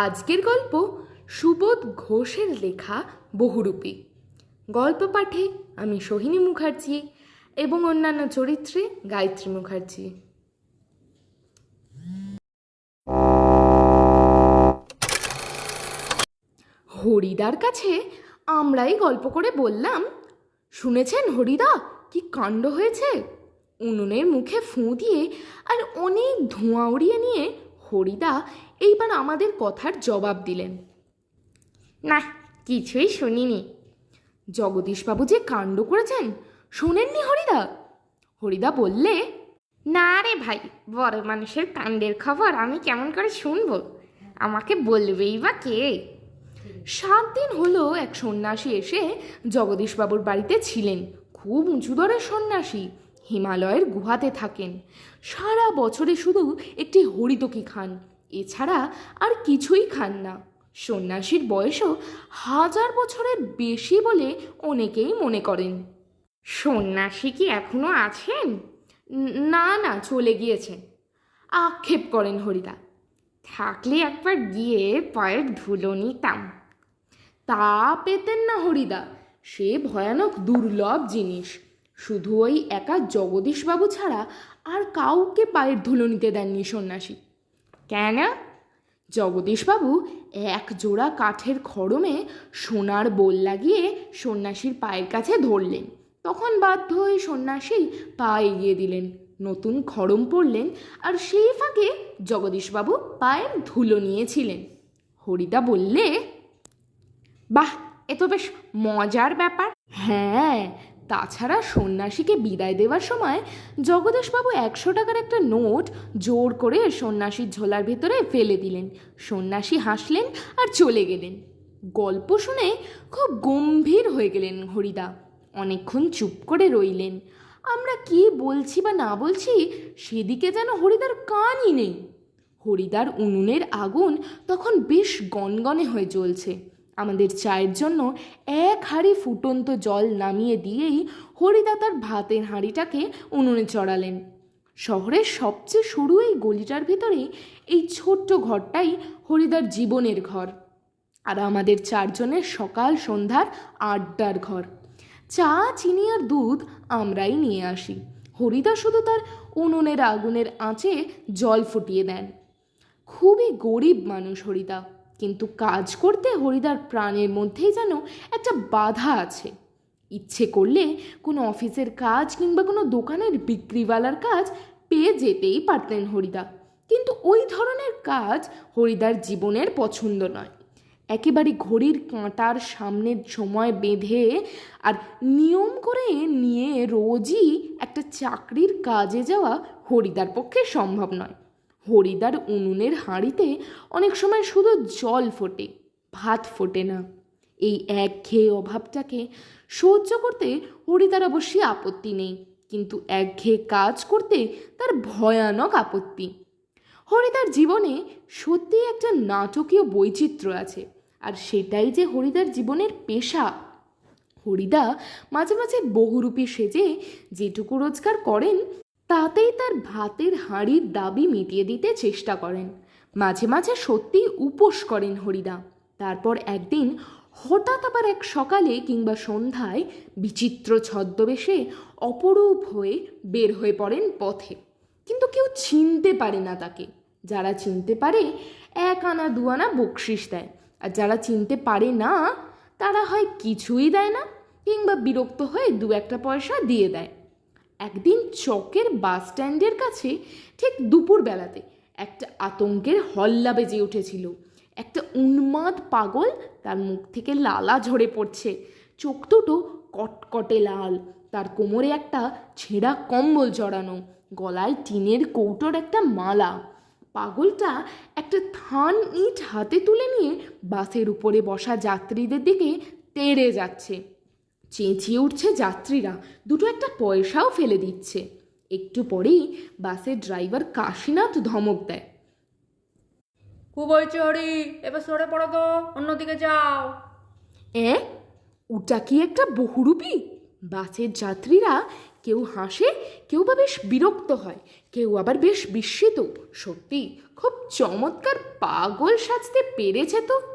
আজকের গল্প সুবোধ ঘোষের লেখা বহুরূপী। গল্প পাঠে আমি সোহিনী মুখার্জি এবং অন্যান্য চরিত্রে গায়ত্রী মুখার্জি। হরিদার কাছে আমরাই গল্প করে বললাম, শুনেছেন হরিদা, কি কাণ্ড হয়েছে? উনুনের মুখে ফুঁ দিয়ে আর অনেক ধোঁয়া উড়িয়ে নিয়ে হরিদা এইবার আমাদের কথার জবাব দিলেন। না, কিছুই শুনিনি। জগদীশবাবু যে কাণ্ড করেছেন, শোনেননি হরিদা? হরিদা বললে, না রে ভাই, বড় মানুষের কাণ্ডের খবর আমি কেমন করে শুনব? আমাকে বলবেই বা কে? সাত দিন হলো এক সন্ন্যাসী এসে জগদীশবাবুর বাড়িতে ছিলেন। খুব উঁচু দরের সন্ন্যাসী, হিমালয়ের গুহাতে থাকেন। সারা বছরে শুধু একটি হরিতকি খান। এছাড়া আর কিছুই খান না। সন্ন্যাসীর বয়সও হাজার বছরের বেশি বলে অনেকেই মনে করেন। সন্ন্যাসী কি এখনও আছেন? না না, চলে গিয়েছেন। আক্ষেপ করেন হরিদা। থাকলে একবার গিয়ে পায়ের ধুলো নিতাম। তা পেতেন না হরিদা। সে ভয়ানক, দুর্লভ জিনিস। শুধু ওই একা জগদীশবাবু ছাড়া আর কাউকে পায়ের ধুলো নিতে দেননি সন্ন্যাসী। কেন? জগদীশবাবু এক জোড়া কাঠের খড়মে সোনার বোল লাগিয়ে সন্ন্যাসীর পায়ের কাছে ধরলেন। তখন বাধ্য হয়ে সন্ন্যাসী পা এগিয়ে দিলেন, নতুন খড়ম পড়লেন আর সেই ফাঁকে জগদীশবাবু পায়ের ধুলো নিয়েছিলেন। হরিদা বললে, বাহ, এ তো বেশ মজার ব্যাপার। হ্যাঁ তাছাড়া সন্ন্যাসীকে বিদায় দেওয়ার সময় জগদীশবাবু একশো টাকার একটা নোট জোর করে সন্ন্যাসীর ঝোলার ভেতরে ফেলে দিলেন। সন্ন্যাসী হাসলেন আর চলে গেলেন। গল্প শুনে খুব গম্ভীর হয়ে গেলেন হরিদা। অনেকক্ষণ চুপ করে রইলেন। আমরা কি বলছি বা না বলছি সেদিকে যেন হরিদার কানই নেই। হরিদার উনুনের আগুন তখন বেশ গনগনে হয়ে জ্বলছে। আমাদের চায়ের জন্য এক হাঁড়ি ফুটন্ত জল নামিয়ে দিয়েই হরিদা তার ভাতের হাঁড়িটাকে উনুনে চড়ালেন। শহরের সবচেয়ে সরু এই গলিটার ভিতরে এই ছোট্ট ঘরটাই হরিদার জীবনের ঘর। আর আমাদের চারজনের সকাল সন্ধ্যার আড্ডার ঘর। চা, চিনি আর দুধ আমরাই নিয়ে আসি। হরিদা শুধু তার উনুনের আগুনের আঁচে জল ফুটিয়ে দেন। খুবই গরিব মানুষ হরিদা। কিন্তু কাজ করতে হরিদার প্রাণের মধ্যেই যেন একটা বাধা আছে। ইচ্ছে করলে কোনো অফিসের কাজ কিংবা কোনো দোকানের বিক্রিওয়ালার কাজ পেয়ে যেতেই পারতেন হরিদা। কিন্তু ওই ধরনের কাজ হরিদার জীবনের পছন্দ নয়। একেবারে ঘড়ির কাঁটার সামনের সময় বেঁধে আর নিয়ম করে নিয়ে রোজই একটা চাকরির কাজে যাওয়া হরিদার পক্ষে সম্ভব নয়। হরিদার উনুনের হাঁড়িতে অনেক সময় শুধু জল ফোটে, ভাত ফোটে না। এই একঘেয়ে অভাবটাকে সহ্য করতে হরিদার অবশ্যই আপত্তি নেই, কিন্তু একঘেয়ে কাজ করতে তার ভয়ানক আপত্তি। হরিদার জীবনে সত্যিই একটা নাটকীয় বৈচিত্র্য আছে, আর সেটাই যে হরিদার জীবনের পেশা। হরিদা মাঝে মাঝে বহুরূপী সেজে যেটুকু রোজগার করেন তাতেই তার ভাতের হাঁড়ির দাবি মিটিয়ে দিতে চেষ্টা করেন। মাঝে মাঝে সত্যি উপোস করেন হরিদা। তারপর একদিন হঠাৎ আবার এক সকালে কিংবা সন্ধ্যায় বিচিত্র ছদ্মবেশে অপরূপ হয়ে বের হয়ে পড়েন পথে। কিন্তু কেউ চিনতে পারে না তাকে। যারা চিনতে পারে, এক আনা, দু আনা বকশিস দেয়। আর যারা চিনতে পারে না, তারা হয় কিছুই দেয় না, কিংবা বিরক্ত হয়ে দু একটা পয়সা দিয়ে দেয়। একদিন চকের বাস স্ট্যান্ডের কাছে, ঠিক দুপুর বেলাতে একটা আতঙ্কের হল্লা বেজে উঠেছিল। একটা উন্মাদ পাগল তার মুখ থেকে লালা ঝরে পড়ছে। চোখ দুটো কটকটে লাল, তার কোমরে একটা ছেঁড়া কম্বল জড়ানো, গলায় টিনের কৌটোর একটা মালা। পাগলটা একটা থান ইট হাতে তুলে নিয়ে বাসের উপরে বসা যাত্রীদের দিকে তেড়ে যাচ্ছে। চেঁচিয়ে উঠছে যাত্রীরা। দুটো একটা পয়সাও ফেলে দিচ্ছে। একটু পরেই বাসের ড্রাইভার কাশীনাথ ধমক দেয়। খুব হয়েছে হরি এবার সরে পড়ো তো অন্যদিকে যাও। এ? ওটা কি একটা বহুরূপী? বাসের যাত্রীরা কেউ হাসে কেউ বা বেশ বিরক্ত হয় কেউ আবার বেশ বিস্মিত। সত্যি খুব চমৎকার পাগল সাজতে পেরেছে তো।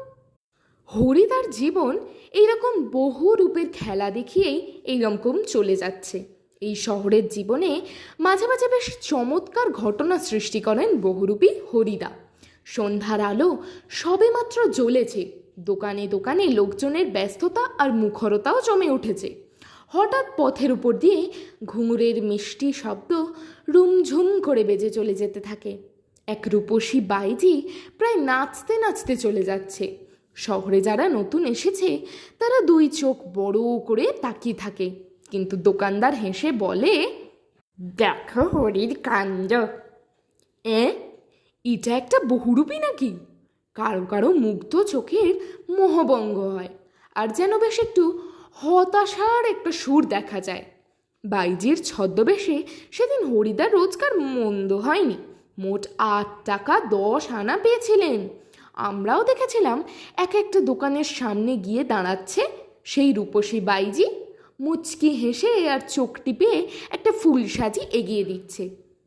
হরিদার জীবন এইরকম বহু রূপের খেলা দেখিয়েই এইরকম চলে যাচ্ছে। এই শহরের জীবনে মাঝে মাঝে বেশ চমৎকার ঘটনা সৃষ্টি করেন বহুরূপী হরিদা। সন্ধ্যার আলো সবেমাত্র জ্বলেছে। দোকানে দোকানে লোকজনের ব্যস্ততা আর মুখরতাও জমে উঠেছে। হঠাৎ পথের উপর দিয়ে ঘুঙুরের মিষ্টি শব্দ রুমঝুম করে বেজে চলে যেতে থাকে। এক রূপসী বাইজি প্রায় নাচতে নাচতে চলে যাচ্ছে। শহরে যারা নতুন এসেছে, তারা দুই চোখ বড় করে তাকিয়ে থাকে। কিন্তু দোকানদার হেসে বলে, দেখো হরির কাণ্ড। এ? এটা একটা বহুরূপী নাকি? কারও কারও মুগ্ধ চোখের মোহভঙ্গ হয়, আর যেন বেশ একটু হতাশার একটা সুর দেখা যায়। বাইজির ছদ্মবেশে সেদিন হরিদার রোজগার মন্দ হয়নি। মোট আট টাকা দশ আনা পেয়েছিলেন। আমরাও দেখেছিলাম, এক একটা দোকানের সামনে গিয়ে দাঁড়াচ্ছে সেই রূপসী বাইজি। মুচকি হেসে আর চোখ টিপে একটা ফুল সাজি এগিয়ে দিচ্ছে।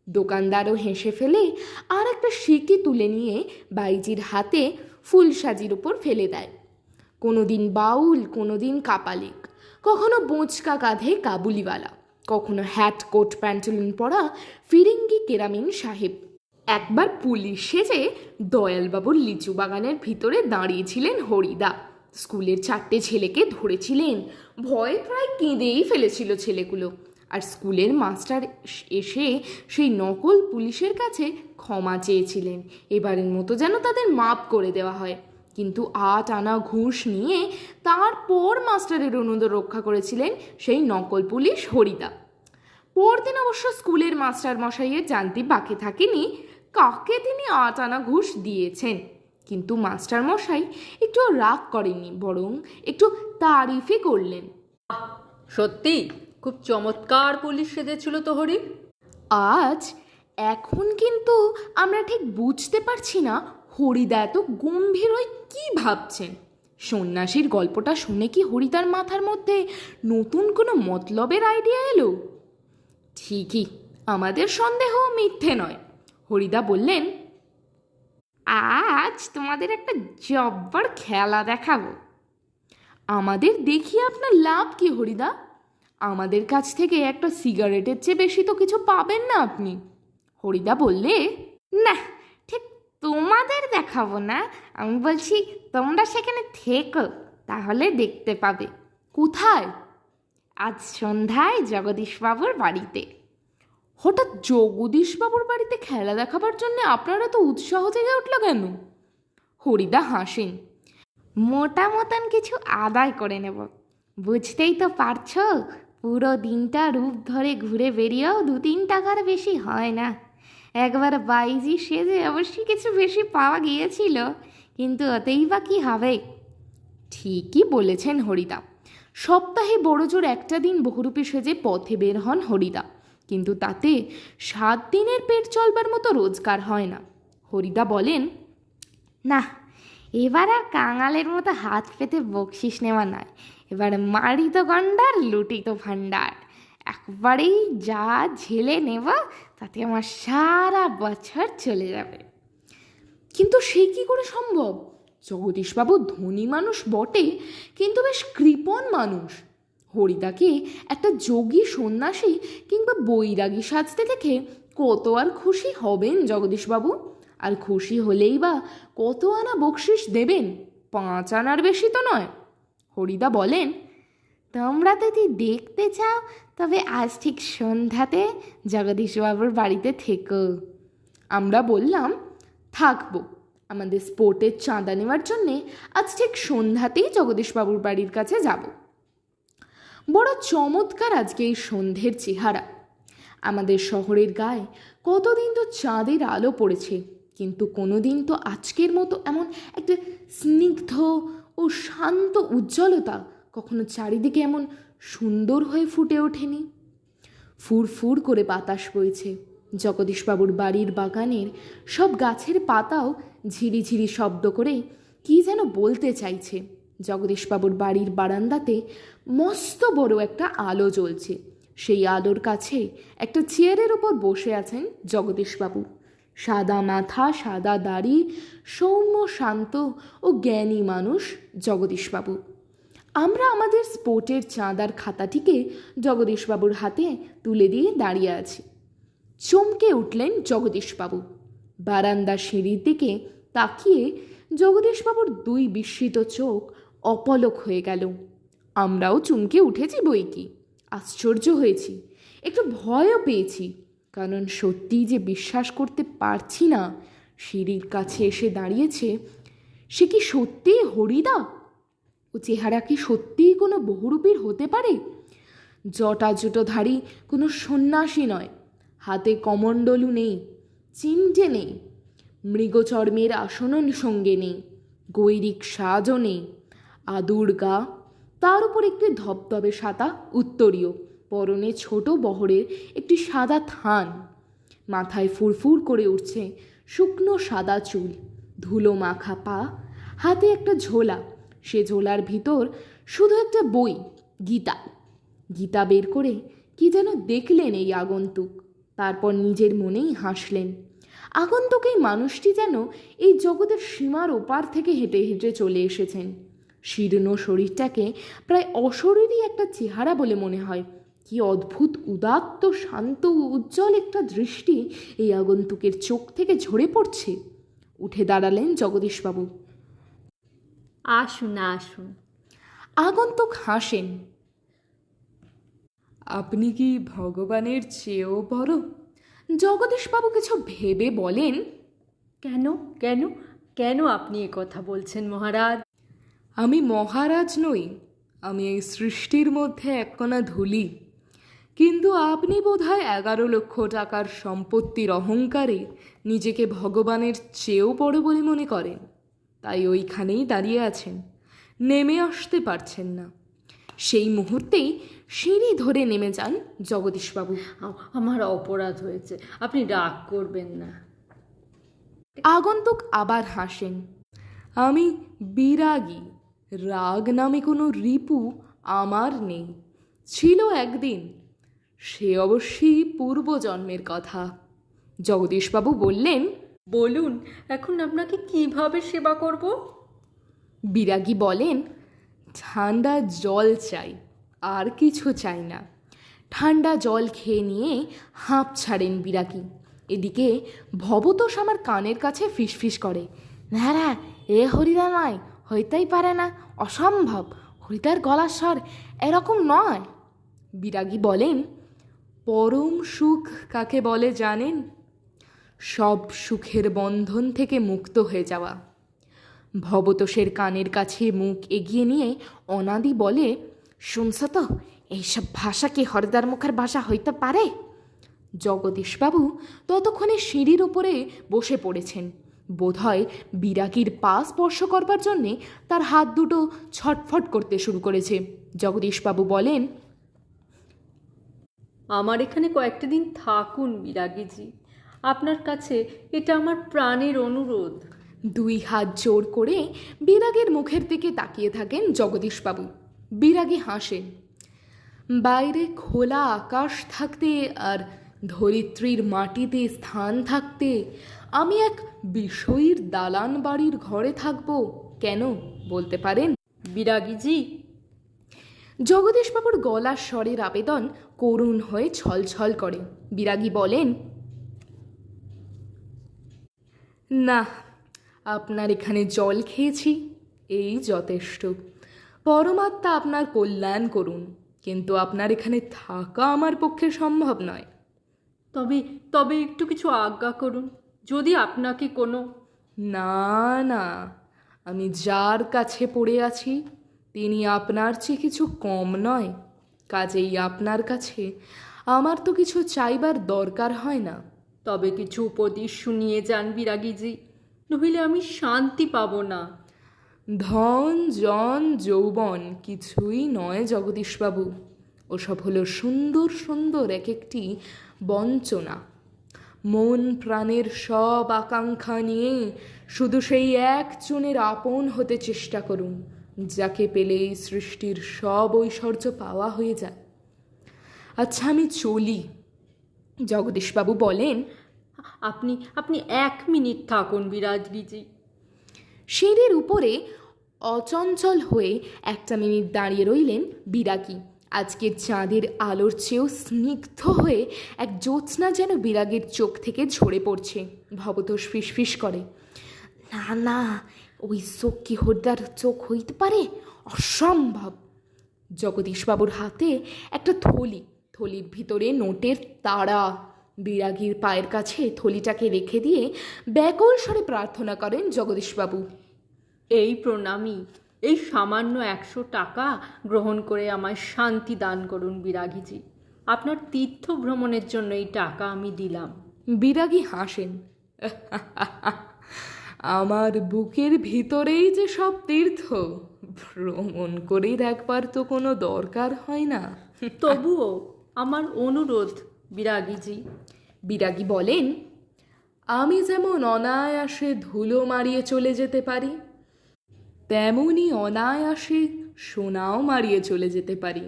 দোকানদারও হেসে ফেলে আর একটা সিকি তুলে নিয়ে বাইজির হাতে ফুল সাজির উপর ফেলে দেয়। কোনো দিন বাউল কোনো দিন কাপালিক, কখনো বোঁচকা কাঁধে কাবুলিওয়ালা, কখনো হ্যাট কোট, প্যান্টুলিন পরা ফিরিঙ্গি কেরামিন সাহেব। একবার পুলিশ সেজে দয়ালবাবুর লিচু বাগানের ভিতরে দাঁড়িয়েছিলেন হরিদা। স্কুলের চারটে ছেলেকে ধরেছিলেন। ভয়ে প্রায় কেঁদেই ফেলেছিল ছেলেগুলো। আর স্কুলের মাস্টার এসে সেই নকল পুলিশের কাছে ক্ষমা চেয়েছিলেন। এবারের মতো যেন তাদের মাপ করে দেওয়া হয়। কিন্তু আট আনা ঘুষ নিয়ে তারপর মাস্টারের অনুদর রক্ষা করেছিলেন সেই নকল পুলিশ হরিদা। পরদিন অবশ্য স্কুলের মাস্টার মশাইয়ের জানতে বাকি থাকেনি কাকে তিনি আট আনা ঘুষ দিয়েছেন? কিন্তু মাস্টার মশাই একটু রাগ করেননি বরং একটু তারিফই করলেন। সত্যি? খুব চমৎকার পুলিশ সেজেছিল তো হরি আজ? এখন কিন্তু আমরা ঠিক বুঝতে পারছি না হরিদা এত গম্ভীর হয়ে কী ভাবছেন। সন্ন্যাসীর গল্পটা শুনে কি হরিদার মাথার মধ্যে নতুন কোনো মতলবের আইডিয়া এলো? ঠিকই আমাদের সন্দেহ মিথ্যে নয়। হরিদা বললেন, আজ তোমাদের একটা জব্বর খেলা দেখাবো। আমাদের দেখিয়ে আপনার লাভ কি হরিদা? আমাদের কাছ থেকে একটা সিগারেটের চেয়ে বেশি তো কিছু পাবেন না আপনি। হরিদা বললে, না, ঠিক তোমাদের দেখাবো না। আমি বলছি, তোমরা সেখানে থেকো, তাহলে দেখতে পাবে। কোথায়? আজ সন্ধ্যায় জগদীশবাবুর বাড়িতে। হঠাৎ জগদীশবাবুর বাড়িতে খেলা দেখাবার জন্য আপনারা তো উৎসাহ জেগে উঠল কেন? হরিদা হাসেন। মোটা মতন কিছু আদায় করে নেব। বুঝতেই তো পারছ, পুরো দিনটা রূপ ধরে ঘুরে বেরিয়েও দু তিন টাকার বেশি হয় না। একবার বাইজি সেজে অবশ্যই কিছু বেশি পাওয়া গিয়েছিল, কিন্তু ওতেই বা কী হবে? ঠিকই বলেছেন হরিদা। সপ্তাহে বড়জোর একটা দিন বহুরূপী সেজে পথে বের হন হরিদা। কিন্তু তাতে সাত দিনের পেট চলবার মতো রোজগার হয় না। হরিদা বলেন, না, এবার আর কাঙালের মতো হাত পেতে বকশিস নেওয়া নয়। এবার মারিত গন্ডার, লুটিত ভাণ্ডার। একবারেই যা ঝেলে নেব তাতে আমার সারা বছর চলে যাবে। কিন্তু সে কি করে সম্ভব? জগদীশবাবু ধনী মানুষ বটে, কিন্তু বেশ কৃপণ মানুষ। হরিদাকে একটা যোগী সন্ন্যাসী কিংবা বৈরাগী সাজতে দেখে কত আর খুশি হবেন জগদীশবাবু। আর খুশি হলেই বা কত আনা বকশিস দেবেন, পাঁচ আনার বেশি তো নয়। হরিদা বলেন, তোমরা যদি দেখতে চাও, তবে আজ ঠিক সন্ধ্যাতে জগদীশবাবুর বাড়িতে থেকো। আমরা বললাম, থাকব। আমাদের স্পোর্টের চাঁদা নেওয়ার জন্যে আজ ঠিক সন্ধ্যাতেই জগদীশবাবুর বাড়ির কাছে যাব। বড় চমৎকার আজকে এই সন্ধ্যের চেহারা। আমাদের শহরের গায়ে কতদিন তো চাঁদের আলো পড়েছে, কিন্তু কোনোদিন তো আজকের মতো এমন একটা স্নিগ্ধ ও শান্ত উজ্জ্বলতা কখনো চারিদিকে এমন সুন্দর হয়ে ফুটে ওঠেনি। ফুর ফুর করে বাতাস বইছে, জগদীশবাবুর বাড়ির বাগানের সব গাছের পাতাও ঝিরিঝিরি শব্দ করে কি যেন বলতে চাইছে। জগদীশবাবুর বাড়ির বারান্দাতে মস্ত বড় একটা আলো জ্বলছে। সেই আলোর কাছে একটা চেয়ারের ওপর বসে আছেন জগদীশবাবু। সাদা মাথা, সাদা দাড়ি, সৌম্য, শান্ত ও জ্ঞানী মানুষ জগদীশবাবু। আমরা আমাদের স্পোর্টের চাঁদার খাতাটিকে জগদীশবাবুর হাতে তুলে দিয়ে দাঁড়িয়ে আছি। চমকে উঠলেন জগদীশবাবু। বারান্দা সিঁড়ির দিকে তাকিয়ে জগদীশবাবুর দুই বিস্মিত চোখ অপলক হয়ে গেল। আমরাও চমকে উঠেছি বই কি আশ্চর্য হয়েছি। একটু ভয়ও পেয়েছি। কারণ সত্যিই যে বিশ্বাস করতে পারছি না, সিঁড়ির কাছে এসে দাঁড়িয়েছে, সে কি সত্যিই হরিদা? ও চেহারা কি সত্যিই কোনো বহুরূপীর হতে পারে? জটা জুটোধারী কোনো সন্ন্যাসী নয়। হাতে কমণ্ডলু নেই, চিমটে নেই, মৃগচর্মের আসনন সঙ্গে নেই, গৈরিক সাজও নেই। আদুর গা তার উপর একটি ধবধবে সাদা উত্তরীয়, পরনে ছোট বহরের একটি সাদা থান। মাথায় ফুরফুর করে উঠছে শুকনো সাদা চুল, ধুলো মাখা পা, হাতে একটা ঝোলা। সে ঝোলার ভিতর শুধু একটা বই, গীতা। গীতা বের করে কি যেন দেখলেন এই আগন্তুক। তারপর নিজের মনেই হাসলেন। আগন্তুক এই মানুষটি যেন এই জগতের সীমার ওপার থেকে হেঁটে হেঁটে চলে এসেছেন। শীর্ণ শরীরটাকে প্রায় অশরীরই একটা চেহারা বলে মনে হয়। কি অদ্ভুত উদাত্ত শান্ত উজ্জ্বল একটা দৃষ্টি এই আগন্তুকের চোখ থেকে ঝরে পড়ছে। উঠে দাঁড়ালেন জগদীশবাবু। আসুন আসুন। আগন্তুক হাসেন। আপনি কি ভগবানের চেয়েও বড়? জগদীশবাবু কিছু ভেবে বলেন। কেন কেন কেন আপনি এ কথা বলছেন মহারাজ? আমি মহারাজ নই আমি এই সৃষ্টির মধ্যে এককণা ধুলি। কিন্তু আপনি বোধহয় এগারো লক্ষ টাকার সম্পত্তির অহংকারে নিজেকে ভগবানের চেয়েও বড় বলে মনে করেন। তাই ওইখানেই দাঁড়িয়ে আছেন নেমে আসতে পারছেন না। সেই মুহূর্তেই সিঁড়ি ধরে নেমে যান জগদীশবাবু। আমার অপরাধ হয়েছে আপনি রাগ করবেন না। আগন্তুক আবার হাসেন আমি বিরাগী রাগ নামে কোনো রিপু আমার নেই। ছিল একদিন সে অবশ্যই পূর্বজন্মের কথা। জগদীশবাবু বললেন বলুন এখন আপনাকে কীভাবে সেবা করব? বিরাগী বলেন ঠান্ডা জল চাই আর কিছু চাই না। ঠান্ডা জল খেয়ে নিয়ে হাঁপ ছাড়েন বিরাগী। এদিকে ভবতোষ আমার কানের কাছে ফিসফিস করে না না এ হরিদা নয় হইতেই পারে না। অসম্ভব। হরিদার গলার স্বর এরকম নয়। বিরাগী বলেন, পরম সুখ কাকে বলে জানেন? সব সুখের বন্ধন থেকে মুক্ত হয়ে যাওয়া। ভবতোষের কানের কাছে মুখ এগিয়ে নিয়ে অনাদি বলে, শুনছ তো, এইসব ভাষা কি হরদার মুখের ভাষা হইতে পারে? জগদীশবাবু ততক্ষণে সিঁড়ির ওপরে বসে পড়েছেন। বোধহয় বিরাগীর পা স্পর্শ করবার জন্যে তার হাত দুটো ছটফট করতে শুরু করেছে। জগদীশবাবু বলেন আমার এখানে কয়েকটা দিন থাকুন বিরাগীজি। আপনার কাছে এটা আমার প্রাণের অনুরোধ দুই হাত জোর করে বিরাগের মুখের দিকে তাকিয়ে থাকেন জগদীশবাবু। বিরাগী হাসেন বাইরে খোলা আকাশ থাকতে আর ধরিত্রীর মাটিতে স্থান থাকতে আমি এক বিষয়ীর দালান বাড়ির ঘরে থাকব কেন বলতে পারেন? বিরাগীজি। জগদীশবাবুর গলার স্বরের আবেদন করুণ হয়ে ছলছল করে। বিরাগী বলেন, না, আপনার এখানে জল খেয়েছি, এই যথেষ্ট। পরমাত্মা আপনার কল্যাণ করুন, কিন্তু আপনার এখানে থাকা আমার পক্ষে সম্ভব নয়। তবে তবে একটু কিছু আজ্ঞা করুন। যদি আপনাকে কোনো না না। আমি যার কাছে পড়ে আছি তিনি আপনার চেয়ে কিছু কম নয়। কাজেই আপনার কাছে আমার তো কিছু চাইবার দরকার হয় না। তবে কিছু উপদেশ শুনিয়ে যান বিরাগীজি নইলে আমি শান্তি পাব না। ধন জন যৌবন কিছুই নয় জগদীশবাবু। ওসব হলো সুন্দর সুন্দর এক একটি বঞ্চনা। মন প্রাণের সব আকাঙ্ক্ষা নিয়ে শুধু সেই এক চুনের আপন হতে চেষ্টা করুন যাকে পেলে সৃষ্টির সব ঐশ্বর্য পাওয়া হয়ে যায়। আচ্ছা আমি চলি। জগদীশবাবু বলেন আপনি আপনি এক মিনিট থাকুন বিরাজগিজি সিঁড়ির উপরে অচঞ্চল হয়ে একটা মিনিট দাঁড়িয়ে রইলেন বিরাগী। আজকের চাঁদের আলোর চেয়েও স্নিগ্ধ হয়ে এক জ্যোৎস্না যেন বিরাগের চোখ থেকে ঝরে পড়ছে। ভবতোষ ফিসফিস করে। না না, ওই চোখ কি হরিদার চোখ হইতে পারে? অসম্ভব। জগদীশবাবুর হাতে একটা থলি, থলির ভিতরে নোটের তারা বিরাগীর পায়ের কাছে থলিটাকে রেখে দিয়ে ব্যাকুল স্বরে প্রার্থনা করেন জগদীশবাবু। এই প্রণামী এই সামান্য একশো টাকা গ্রহণ করে আমায় শান্তি দান করুন বিরাগীজি। আপনার তীর্থ ভ্রমণের জন্য এই টাকা আমি দিলাম। বিরাগী হাসেন। আমার বুকের ভিতরেই যে সব তীর্থ ভ্রমণ করে দেখবার তো কোনো দরকার হয় না। তবুও আমার অনুরোধ বিরাগীজি। বিরাগী বলেন আমি যেমন অনায়াসে ধুলো মারিয়ে চলে যেতে পারি তেমনই অনায়াসে সোনাও মারিয়ে চলে যেতে পারি।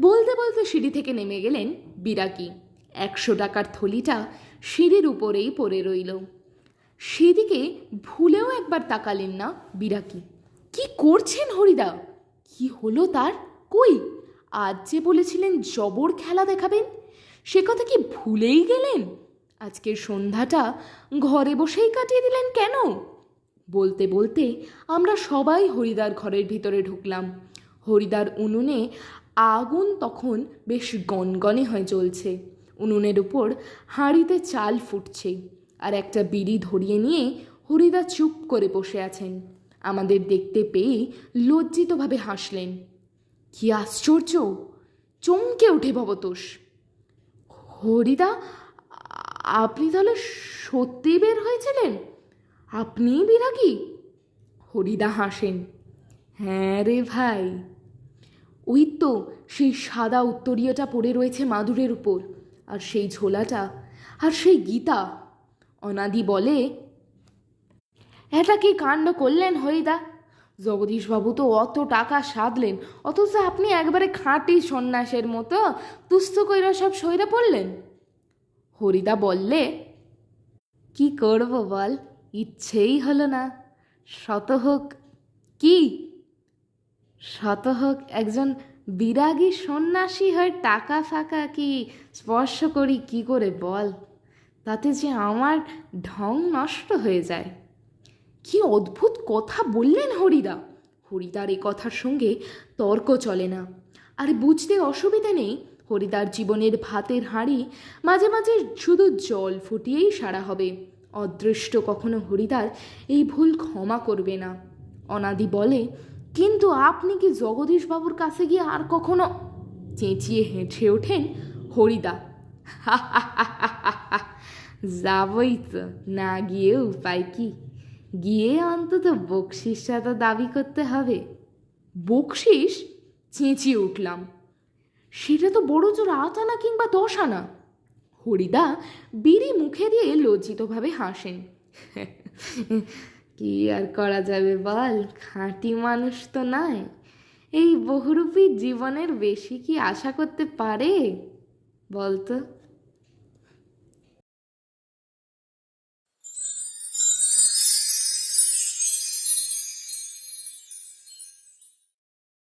বলতে বলতে সিঁড়ি থেকে নেমে গেলেন বিরাকি। একশো টাকার থলিটা সিঁড়ির উপরেই পড়ে রইল। সেদিকে ভুলেও একবার তাকালেন না বিরাকি। কি করছেন হরিদা? কি হলো তার? কই? আজ যে বলেছিলেন জবর খেলা দেখাবেন, সে কথা কি ভুলেই গেলেন? আজকের সন্ধ্যাটা ঘরে বসেই কাটিয়ে দিলেন কেন? বলতে বলতে আমরা সবাই হরিদার ঘরের ভিতরে ঢুকলাম। হরিদার উনুনে আগুন তখন বেশ গনগনে হয়ে জ্বলছে। উনুনের উপর হাঁড়িতে চাল ফুটছে আর একটা বিড়ি ধরিয়ে নিয়ে হরিদা চুপ করে বসে আছেন। আমাদের দেখতে পেয়ে লজ্জিতভাবে হাসলেন। কি আশ্চর্য! চমকে উঠে ভবতোষ। হরিদা, আপনি তাহলে সত্যি বের হয়েছিলেন? আপনিই বিরাগী? হরিদা হাসেন। হ্যাঁ রে ভাই। ওই তো সেই সাদা উত্তরীয়টা পড়ে রয়েছে মাদুরের উপর, আর সেই ঝোলাটা, আর সেই গীতা। অনাদি বলে, এটা কি কাণ্ড করলেন হরিদা? জগদীশবাবু তো অত টাকা সাধলেন, অথচ আপনি একবারে খাঁটি সন্ন্যাসের মতো তুস্ত কইরা সব সইরা পড়লেন? হরিদা বললে, কি করব বল? ইচ্ছেই হলো না। শত হোক কি? শত হোক একজন বিরাগী সন্ন্যাসী হয়ে টাকা ফাঁকা কি স্পর্শ করি কি করে বল? তাতে যে আমার ঢং নষ্ট হয়ে যায়। কি অদ্ভুত কথা বললেন হরিদা। হরিদার এ কথার সঙ্গে তর্ক চলে না। আর বুঝতে অসুবিধা নেই। হরিদার জীবনের ভাতের হাঁড়ি মাঝে মাঝে শুধু জল ফুটিয়েই সারা হবে। অদৃষ্ট কখনো হরিদার এই ভুল ক্ষমা করবে না। অনাদি বলে, কিন্তু আপনি কি জগদীশবাবুর কাছে গিয়ে আর কখনো চেঁচিয়ে হেঁটে ওঠেন, হরিদা? যাবই তো, না গিয়ে উপায় কি? গিয়ে অন্তত বকশিসটা তো দাবি করতে হবে। বকশিস? চেঁচিয়ে উঠলাম। সেটা তো বড় জোর আট আনা কিংবা দশ আনা হরিদা বিড়ি মুখে দিয়ে লজ্জিতভাবে হাসেন। কি আর করা যাবে বল? খাঁটি মানুষ তো নাই। এই বহুরূপী জীবনের বেশি কি আশা করতে পারে? বলতো।